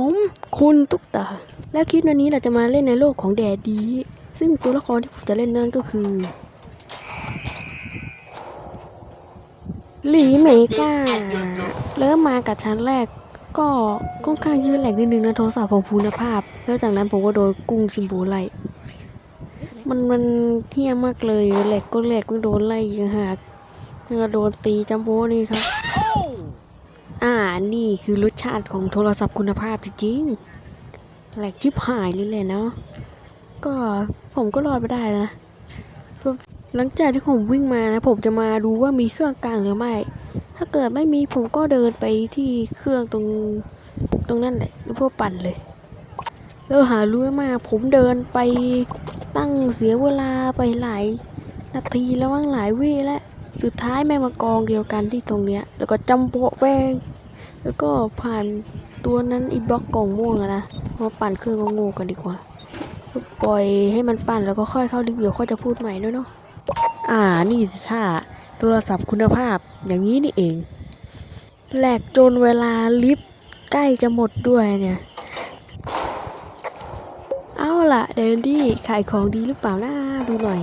ผมคุณตุ๊กตา และคลิปวันนี้เราจะมาเล่นในโลกของแดดดี ซึ่งตัวละครที่ผมจะเล่นนั่นก็คือหลีเมกาเริ่มมากับชั้นแรก ก็ค่อนข้างยืดแหลกนิดนึงนะโทรศัพท์ของคุณภาพ แล้วจากนั้นผมก็โดนกุ้งชิมบูไล่มันมันเที่ยมากเลยแหลกก็แหลกก็โดนไล่อีกต่างหากแล้วก็โดนตีจัมโบ้นี่ครับ อ่า นี่คือรสชาติของโทรศัพท์คุณภาพจริงๆแหลกชิบหายเลยแหละเนาะ ก็ผมก็รอดไปได้นะ หลังจากที่ผมวิ่งมานะ ผมจะมาดูว่ามีเครื่องกลางหรือไม่ ถ้าเกิดไม่มีผมก็เดินไปที่เครื่องตรงตรงนั่นแหละแล้วพวกปั่นเลย แล้วหารู้ไหมาผมเดินไปตั้งเสียเวลาไปหลายนาทีแล้วมั้งหลายวิแล้วสุดท้ายแม่มากองเดียวกันที่ตรงเนี้ย แล้วก็จำโปะแป้ง แล้วก็ผ่านตัวนั้นอีบล็อกกล่องม่วงนะมาปั่นเครื่องก็โง่กันดีกว่าปล่อยให้มันปั่นแล้วก็ค่อยเข้าลิฟต์เดี๋ยวค่อยจะพูดใหม่ด้วยเนาะอ่านี่สิท่าโทรศัพท์คุณภาพอย่างนี้นี่เองแหลกจนเวลาลิฟต์ใกล้จะหมดด้วยเนี่ย เอาล่ะ เดนดี้ขายของดีหรือเปล่านะดูหน่อย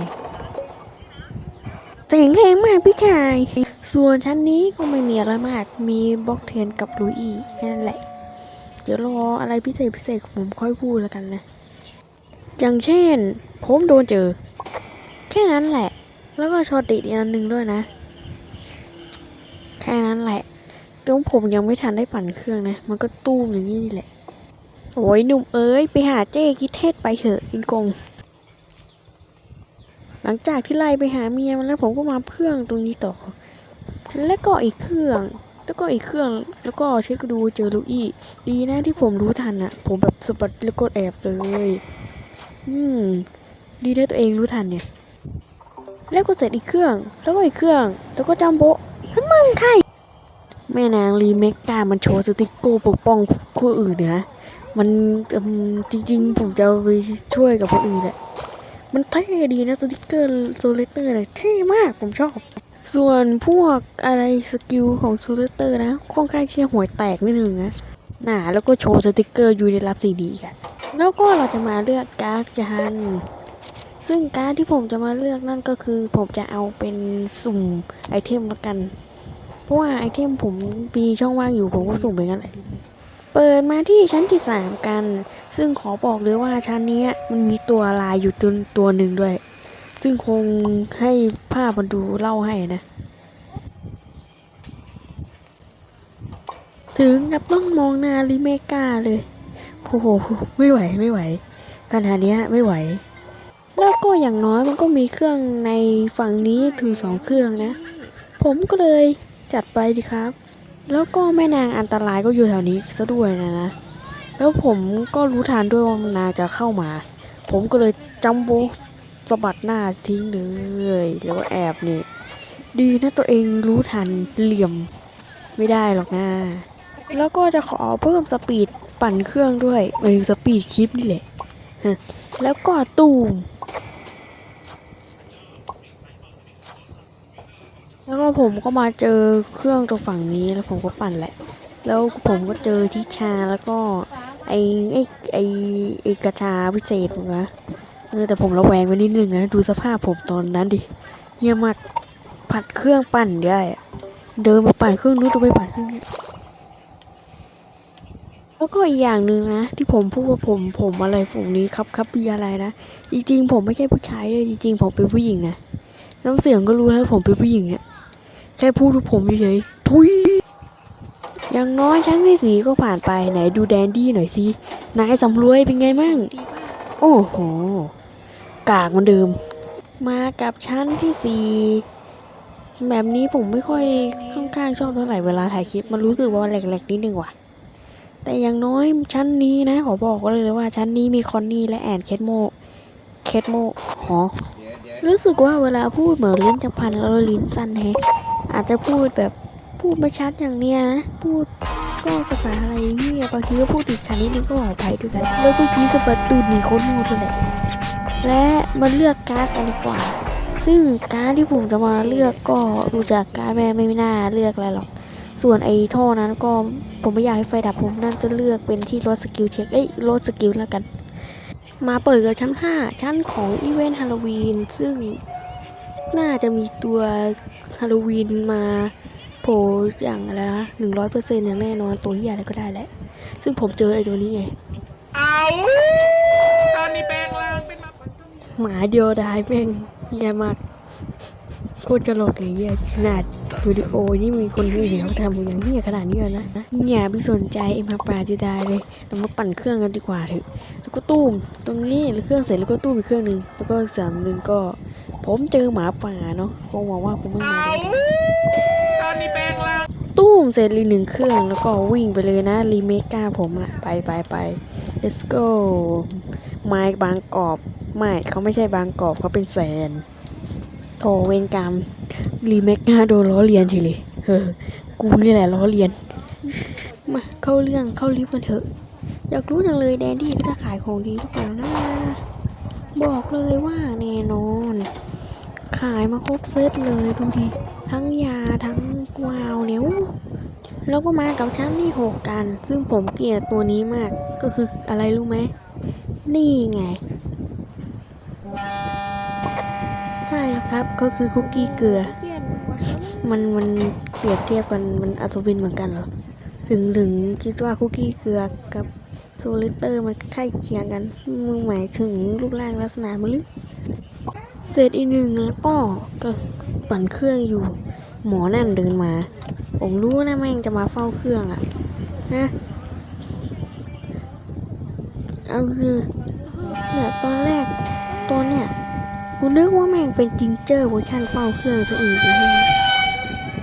เจ๋งแหงมากพี่ชาย ส่วนชั้นนี้ก็ไม่มีอะไรมาก มีบล็อกเทียนกับลุยอีแค่นั้นแหละ เดี๋ยวรออะไรพิเศษพิเศษผมค่อยพูดแล้วกันนะ อย่างเช่น ผมโดนเจอ แค่นั้นแหละ แล้วก็ชอตติดอีกอันหนึ่งด้วยนะ แค่นั้นแหละแตรงผมยังไม่ทันได้ปั่นเครื่องนะ มันก็ตู้มอย่างนี้นี่แหละ โอ้ยหนุ่มเอ้ย ไปหาเจ้กิเทศไปเถอะกินกง หลังจากที่ไล่ไปหาเมียมันแล้วผมก็มาเครื่องตรงนี้ต่อ แล้วก็อีกเครื่อง แล้วก็อีกเครื่อง แล้วก็เช็คดูเจอลูอี้ดีนะที่ผมรู้ทันอะผมแบบสะบัดแล้วก็แอบเลย อืม ดีนะตัวเองรู้ทันเนี่ย แล้วก็เสร็จอีกเครื่อง แล้วก็อีกเครื่อง แล้วก็จัมโบะแล้วมึงใคร แม่นางรีเมกกามันโชว์สติกโกปกป้องคู่อื่นนะมันจริงๆ ผมจะไปช่วยกับคนอื่นแหละ มันเท่ดีนะสติกเกอร์โซเลเตอร์เลยเท่มากผมชอบ ส่วนพวกอะไรสกิลของโซเลเตอร์นะค่อนข้างเชี่ยห่วยแตกนิดนึงนะหนาแล้วก็โชว์สติกเกอร์อยู่ในรับซีดีกันแล้วก็เราจะมาเลือกการ์ดกันซึ่งการ์ดที่ผมจะมาเลือกนั่นก็คือ ผมจะเอาเป็นสุ่มไอเทมละกัน เพราะว่าไอเทมผมมีช่องว่างอยู่ผมก็สุ่มไปงั้นแหละเปิดมาที่ชั้นที่สามกัน ซึ่งขอบอกเลยว่าชั้นนี้มันมีตัวลายอยู่ตัวตัวหนึ่งด้วย ซึ่งคงให้ภาพมันดูเล่าให้นะ ถึงกับต้องมองหน้าลิเมกาเลยโอ้โหไม่ไหวไม่ไหวขนาดนี้ไม่ไหว แล้วก็อย่างน้อยมันก็มีเครื่องในฝั่งนี้ถึงสองเครื่องนะ ผมก็เลยจัดไปดีครับ แล้วก็แม่นางอันตรายก็อยู่แถวนี้ซะด้วยนะนะ แล้วผมก็รู้ทันด้วยว่านางจะเข้ามา ผมก็เลยจัมโบ สะบัดหน้าทิ้งเลยแล้วก็แอบนี่ ดีนะตัวเองรู้ทันเหลี่ยมไม่ได้หรอกนะ แล้วก็จะขอเพิ่มสปีดปั่นเครื่องด้วยหมายถึงสปีดคลิปนี่แหละแล้วก็ตูมแล้วก็ผมก็มาเจอเครื่องตรงฝั่งนี้แล้วผมก็ปั่นแหละ แล้วผมก็เจอทิชาแล้วก็ไอ้ไอ้ไอไอกระชาพิเศษนะ ออแต่ผมระแวงไปนิดนึงนะ ดูสภาพผมตอนนั้นดิเยี่ยมากผัดเครื่องปั่นได้อะเดินมาปั่นเครื่องนู้นตัวไปปั่นเครื่องนี้แล้วก็อีกอย่างหนึ่งนะ ที่ผมพูดว่าผมผมอะไรผมนี้ครับครับมีอะไรนะจริงๆ ผมไม่ใช่ผู้ชายเลยจริง ๆ ผมเป็นผู้หญิงนะน้ำเสียงก็รู้แล้วผมเป็นผู้หญิงเนี่ยแค่พูดทุกผมเฉยๆทุยอย่างน้อยชั้นที่สีก็ผ่านไปไหนดูแดนดี้หน่อยสินายสำรวยเป็นไงมั่งโอ้โห กากเหมือนเดิม มากับชั้นที่สี่แบบนี้ผมไม่ค่อยค่อนข้างชอบเท่าไหร่เวลาถ่ายคลิป มันรู้สึกว่าแหลกๆนิดนึงว่ะ แต่อย่างน้อยชั้นนี้นะขอบอกไว้เลยว่าชั้นนี้มีคอนนี่และแอนเคทโมเคทโมหอรู้สึกว่าเวลาพูดเหมือนลิ้นจะพันแล้วลิ้นสั่นแฮะอาจจะพูดแบบพูดไม่ชัดอย่างเนี้ยนะพูดก็ภาษาอะไรเหี้ยบางทีก็พูดติดขัดนิดนึงก็ขออภัยด้วยกันแล้วบางทีสะบัดตูดหนีโคตรโง่ด้วย และมาเลือกการ์ดกันดีกว่า ซึ่งการ์ดที่ผมจะมาเลือกก็ดูจากการ์ดแม่ไม่น่าเลือกอะไรหรอก ส่วนไอ้ท่อนั้นก็ผมไม่อยากให้ไฟดับผมน่าจะเลือกเป็นที่ลดสกิลเช็ค เอ้ยลดสกิลแล้วกัน มาเปิดกับชั้น 5 ชั้นของอีเวนต์ฮาโลวีน ซึ่งน่าจะมีตัวฮาโลวีนมาโผล่อย่างอะไรนะหนึ่งร้อยเปอร์เซ็นต์อย่างแน่นอนตัวที่อะไรก็ได้แหละ ซึ่งผมเจอไอ้ตัวนี้ไง เอาตอนนี้แปลงร่างเป็นมา หมาเดียวดายแม่งแย่มากโคตรจะหลดเลยเหี้ยขนาดวิดีโอนี่มีคนที่เห็นเขาทำอย่างนี้ขนาดนี้เลยนะอย่าไปสนใจไอ้หมป่าจะได้เลยเรามาปั่นเครื่องกันดีกว่าเถอะแล้วก็ตู้มตรงนี้แล้วเครื่องเสร็จแล้วก็ตู้มอีกเครื่องหนึ่งแล้วก็สามหนึ่งก็ ผมเจอหมาป่าเนาะคงหวังว่าคงไม่มาเอาเลยตอนนี้แปลงร่างตู้มเสร็จรีหนึ่งเครื่องแล้วก็วิ่งไปเลยนะรีเมคก้าผมอะไปไปไป let's go ไม้บางกอบ ไม่เขาไม่ใช่บางกอบเขาเป็นแสนโถเวรกรรมรีเมคก้าโดนล้อเลียนทีเลยเออกูนี่แหละล้อเลียน มาเข้าเรื่องเข้าลิฟต์กันเถอะ อยากรู้จังเลยแดนดี้ก็จะขายของดีทุกอย่างนะบอกเลยว่าแน่นอน ขายมาครบเซตเลยดูดิ ทั้งยาทั้งวาวเนี้ยวแล้วก็มากับชั้นที่หกกัน ซึ่งผมเกลียดตัวนี้มากก็คืออะไรรู้ไหม นี่ไง ใช่ครับก็คือคุกกี้เกลือ มันมันเปรียบเทียบกันมันอัศวินเหมือนกันเหรอถึงถึงคิดว่าคุกกี้เกลือกับโซลิเตอร์มันใกล้เคียงกันมึงหมายถึงรูปร่างลักษณะมันหรือเสร็จอีกหนึ่งแล้วก็ก็ปั่นเครื่องอยู่ หมอนั่นเดินมา ผมรู้นะแม่งจะมาเฝ้าเครื่องอะนะเอาคือเนี่ยตอนแรก ตัวเนี่ยกูนึกว่าแม่งเป็นจิงเจอร์เวอร์ชันเฝ้าเครื่องซะอีกอ้เหี้ย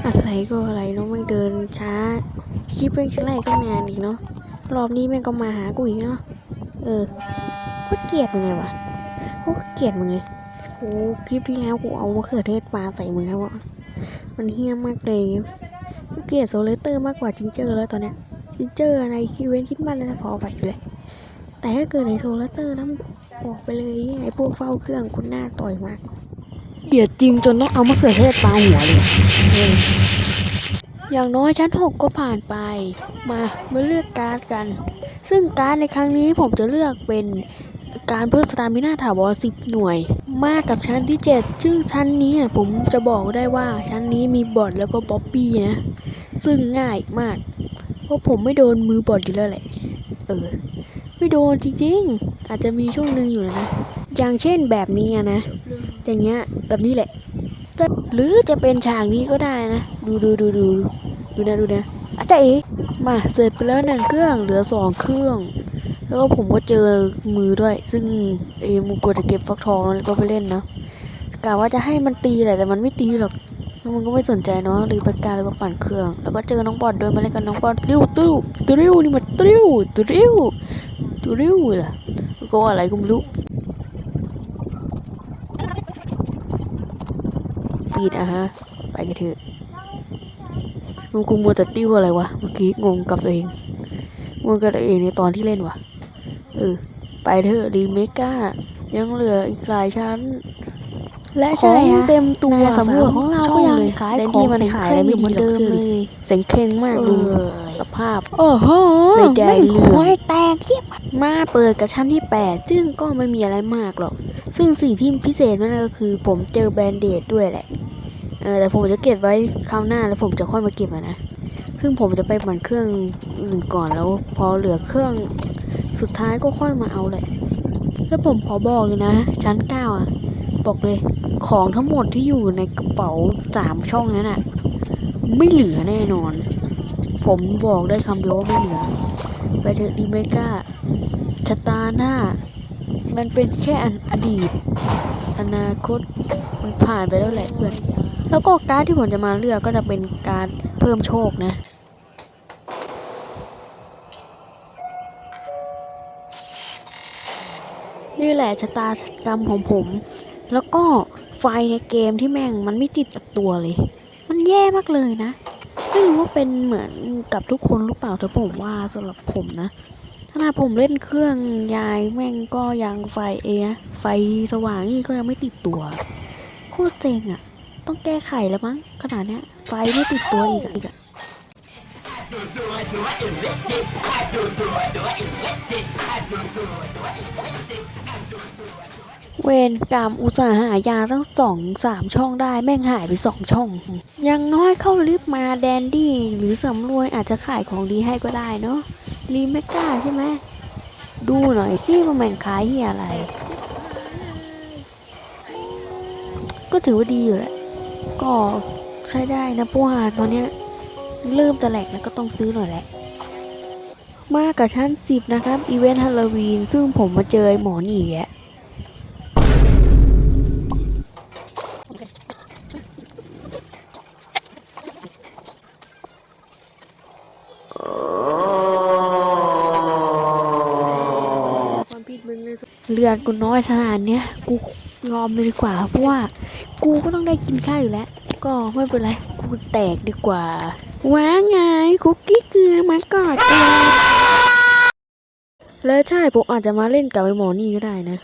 อะไรก็อะไรเนาะแม่งเดินช้าชิปแม่งไล่ก็นานอีกเนาะรอบนี้แม่งก็มาหากูอีกเนาะเออกูเกลียดมึงไงวะกูเกลียดมึงเลยกูคลิปที่แล้วกูเอามะเขือเทศปลาใส่มือครับว่ามันเฮี้ยมากเลยกูเกลียดโซเลเตอร์มากกว่าจิงเจอร์แล้วตอนเนี้ยจิงเจอร์ในคิวเวนคิดมันเลยพอไปอยู่แหละแต่ถ้าเกิดในโซเลเตอร์นะมึง บอกไปเลยไอ้พวกเฝ้าเครื่องคุณหน้าต่อยมากเกลียดจริงจนต้องเอามะเขือเทศปลาหัวเลยอะเอออย่างน้อยชั้นหกก็ผ่านไป มามาเลือกการ์ดกัน ซึ่งการ์ดในครั้งนี้ผมจะเลือกเป็นการเพิ่มสตามิน่าถาวร10หน่วย มากกับชั้นที่ 7 ซึ่งชั้นนี้อะผมจะบอกได้ว่าชั้นนี้มีบอทแล้วก็บ๊อบบี้นะ ซึ่งง่ายมาก เพราะผมไม่โดนมือบอทอยู่แล้วแหละ เออ ไม่โดนจริงๆ อาจจะมีช่วงหนึ่งอยู่นะ อย่างเช่นแบบนี้นะ อย่างเงี้ย แบบนี้แหละ หรือจะเป็นฉากนี้ก็ได้นะ ดูดูดูดูดูนะดูนะอาจารย์เอ๋มาเสร็จไปแล้วหนึ่งเครื่อง เหลือสองเครื่อง แล้วก็ผมก็เจอมือด้วย ซึ่งเอมูกดจะเก็บฟักทองแล้วก็ไปเล่นนะกะว่าจะให้มันตีแหละแต่มันไม่ตีหรอกแล้วมันก็ไม่สนใจเนาะหรีบไปการแล้วก็ปั่นเครื่อง แล้วก็เจอน้องบอลด้วยมาเล่นกับน้องบอลติ้วติ้วติ้วนี่มันติ้วติ้วติ้วล่ะแล้ โก้อะไรก็ไม่รู้ปิดอะฮะ ไปกันเถอะมึงกูมัวแต่ติ้วอะไรวะ เมื่อกี้งงกับตัวเอง งงกับตัวเองในตอนที่เล่นวะเออ ไปเถอะรีเมก้า ยังเหลืออีกหลายชั้น และใช่ฮะเต็มตัวสำรวจของเราก็ยังขายของมันขายอะไรไม่ดีหรอกเลย เสียงเคร่งมากดูสภาพ โอ้โหไม่ได้เรื่องไม่แตกเทียบมาเปิดกับชั้นที่ 8 ซึ่งก็ไม่มีอะไรมากหรอก ซึ่งสิ่งที่พิเศษนั่นก็คือ ผมเจอแบนเดดด้วยแหละ เออแต่ผมจะเก็บไว้คราวหน้าแล้วผมจะค่อยมาเก็บอะนะ ซึ่งผมจะไปบันเครื่องอื่นก่อนแล้ว พอเหลือเครื่องสุดท้ายก็ค่อยมาเอาแหละ แล้วผมขอบอกเลยนะ ชั้นเก้าอะ บอกเลย ของทั้งหมดที่อยู่ในกระเป๋าสามช่องนั้นอะไม่เหลือแน่นอน ผมบอกได้คำเดียวว่าไม่เหลือ ไปเถอะดีเมก้าชะตาหน้า มันเป็นแค่อันอดีต อนาคตมันผ่านไปแล้วแหละเพื่อนแล้วก็การดที่ผมจะมาเลือกก็จะเป็นการเพิ่มโชคนะนี่แหละชะตากรรมของผม แล้วก็ไฟในเกมที่แม่งมันไม่ติดกับตัวเลย มันแย่มากเลยนะ ไม่รู้ว่าเป็นเหมือนกับทุกคนหรือเปล่าแต่ผมว่าสำหรับผมนะขณะผมเล่นเครื่องยายแม่งก็ยังไฟเอไฟสว่างนี่ก็ยังไม่ติดตัวโคตรเซ็งอะ่ะ ต้องแก้ไขแล้วมั้งขนาดเนี้ยไฟไม่ติดตัวอีกอะอีกอะ เวนกรรมอุตส่าห์หายาตั้งสองสามช่องได้แม่งหายไปสองช่อง ยังน้อยเข้าลิฟมาแดนดี้หรือสำรวยอาจจะขายของดีให้ก็ได้เนาะรีไม่กล้าใช่ไหมดูหน่อยสิว่าแม่งขายเฮียอะไร ก็ถือว่าดีอยู่แหละ ก็ใช้ได้นะเพราะว่าตอนเนี้ยเริ่มจะแหลกแล้วก็ต้องซื้อหน่อยแหละมากับชั้นสิบนะครับ อีเวนต์ฮาโลวีน ซึ่งผมมาเจอหมอนี่แหละ ความผิดมึงเลย เลือดกูน้อยขนาดเนี้ยกูยอมเลยดีกว่าเพราะว่า กูก็ต้องได้กินข้าวอยู่แล้ว ก็ไม่เป็นไรกูแตกดีกว่าว้าไงคุกกี้เกลือมากอดกันแล้วใช่ผมอาจจะมาเล่นกับไอ้หมอนี่ก็ได้นะ